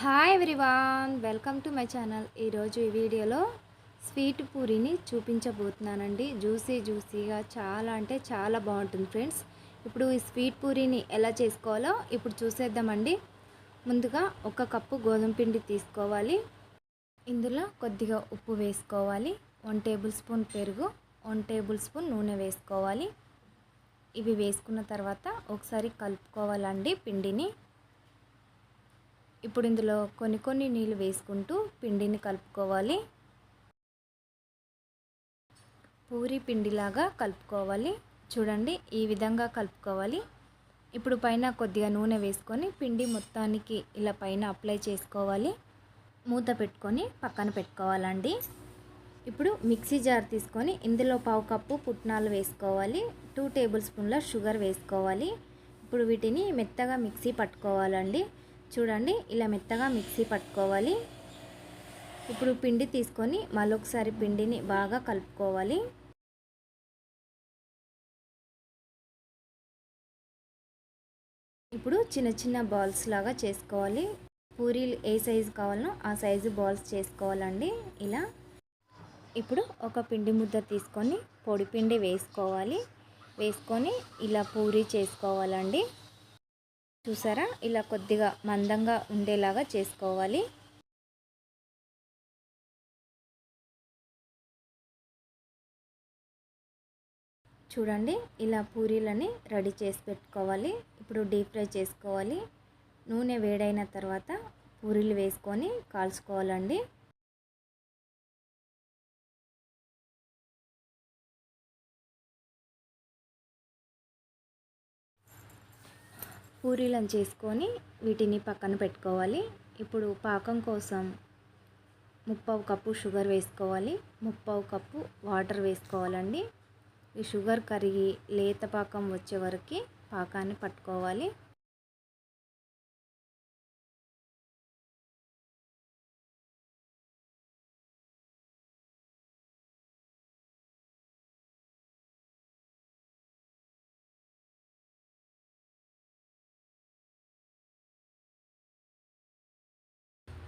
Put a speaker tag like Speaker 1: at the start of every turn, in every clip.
Speaker 1: Hi everyone welcome to my channel ఈరోజు ఈ వీడియోలో స్వీట్ పూరిని చూపించబోతున్నానండి. జ్యూసీ జ్యూసీగా చాలా అంటే చాలా బాగుంటుంది ఫ్రెండ్స్. ఇప్పుడు ఈ స్వీట్ పూరిని ఎలా చేసుకోవాలో ఇప్పుడు చూసేద్దామండి. ముందుగా ఒక కప్పు గోధుమ పిండి తీసుకోవాలి. ఇందులో కొద్దిగా ఉప్పు వేసుకోవాలి. వన్ టేబుల్ స్పూన్ పెరుగు వన్ టేబుల్ స్పూన్ నూనె వేసుకోవాలి. ఇవి వేసుకున్న తర్వాత ఒకసారి కలుపుకోవాలండి పిండిని. ఇప్పుడు ఇందులో కొన్ని కొన్ని నీళ్ళు వేసుకుంటూ పిండిని కలుపుకోవాలి. పూరి పిండిలాగా కలుపుకోవాలి. చూడండి ఈ విధంగా కలుపుకోవాలి. ఇప్పుడు పైన కొద్దిగా నూనె వేసుకొని పిండి మొత్తానికి ఇలా పైన అప్లై చేసుకోవాలి. మూత పెట్టుకొని పక్కన పెట్టుకోవాలండి. ఇప్పుడు మిక్సీ జార్ తీసుకొని ఇందులో పావు కప్పు పుట్నాలు వేసుకోవాలి. టూ టేబుల్ స్పూన్ల షుగర్ వేసుకోవాలి. ఇప్పుడు వీటిని మెత్తగా మిక్సీ పట్టుకోవాలండి. చూడండి ఇలా మెత్తగా మిక్సీ పట్టుకోవాలి. ఇప్పుడు పిండి తీసుకొని మళ్ళొకసారి పిండిని బాగా కలుపుకోవాలి. ఇప్పుడు చిన్న చిన్న బాల్స్ లాగా చేసుకోవాలి. పూరీలు ఏ సైజు కావాలనో ఆ సైజు బాల్స్ చేసుకోవాలండి ఇలా. ఇప్పుడు ఒక పిండి ముద్ద తీసుకొని పొడి పిండి వేసుకోవాలి. వేసుకొని ఇలా పూరీ చేసుకోవాలండి. చూసారా? ఇలా కొద్దిగా మందంగా ఉండేలాగా చేసుకోవాలి. చూడండి ఇలా పూరీలని రెడీ చేసి పెట్టుకోవాలి. ఇప్పుడు డీప్ ఫ్రై చేసుకోవాలి. నూనె వేడైన తర్వాత పూరీలు వేసుకొని కాల్చుకోవాలండి. పూరీలను చేసుకొని వీటిని పక్కన పెట్టుకోవాలి. ఇప్పుడు పాకం కోసం ముప్పావు కప్పు షుగర్ వేసుకోవాలి. ముప్పావు కప్పు వాటర్ వేసుకోవాలండి. ఈ షుగర్ కరిగి లేత పాకం వచ్చే వరకు పాకాన్ని పట్టుకోవాలి.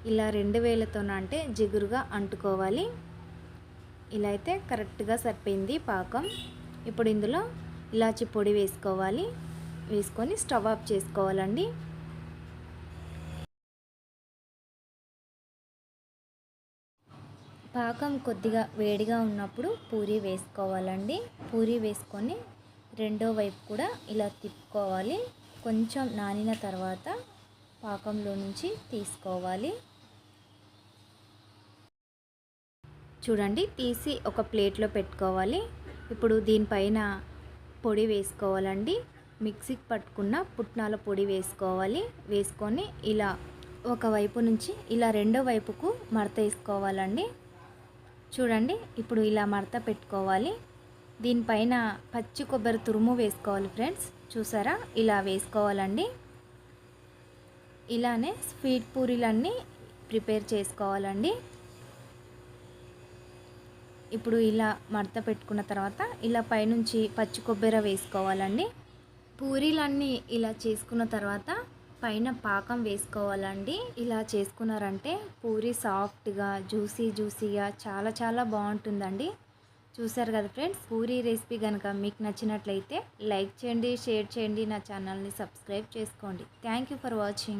Speaker 1: ఇలా రెండు వేలతోనంటే జిగురుగా అంటుకోవాలి. ఇలా అయితే కరెక్ట్గా సరిపోయింది పాకం. ఇప్పుడు ఇందులో ఇలాచి పొడి వేసుకోవాలి. వేసుకొని స్టవ్ ఆఫ్ చేసుకోవాలండి. పాకం కొద్దిగా వేడిగా ఉన్నప్పుడు పూరి వేసుకోవాలండి. పూరి వేసుకొని రెండో వైపు కూడా ఇలా తిప్పుకోవాలి. కొంచెం నానిన తర్వాత పాకంలో నుంచి తీసుకోవాలి. చూడండి తీసి ఒక ప్లేట్లో పెట్టుకోవాలి. ఇప్పుడు దీనిపైన పొడి వేసుకోవాలండి. మిక్సీకి పట్టుకున్న పుట్నాల పొడి వేసుకోవాలి. వేసుకొని ఇలా ఒకవైపు నుంచి ఇలా రెండో వైపుకు మడత వేసుకోవాలండి. చూడండి ఇప్పుడు ఇలా మడత పెట్టుకోవాలి. దీనిపైన పచ్చి కొబ్బరి తురుము వేసుకోవాలి ఫ్రెండ్స్. చూసారా? ఇలా వేసుకోవాలండి. ఇలానే స్వీట్ పూరీలన్నీ ప్రిపేర్ చేసుకోవాలండి. ఇప్పుడు ఇలా మడత పెట్టుకున్న తర్వాత ఇలా పైనుంచి పచ్చి కొబ్బరి వేసుకోవాలండి. పూరీలన్నీ ఇలా చేసుకున్న తర్వాత పైన పాకం వేసుకోవాలండి. ఇలా చేసుకున్నారంటే పూరి సాఫ్ట్గా జ్యూసీ జ్యూసీగా చాలా చాలా బాగుంటుందండి. చూసారు కదా ఫ్రెండ్స్ పూరీ రెసిపీ కనుక మీకు నచ్చినట్లయితే లైక్ చేయండి షేర్ చేయండి నా ఛానల్ని సబ్స్క్రైబ్ చేసుకోండి. Thank for watching.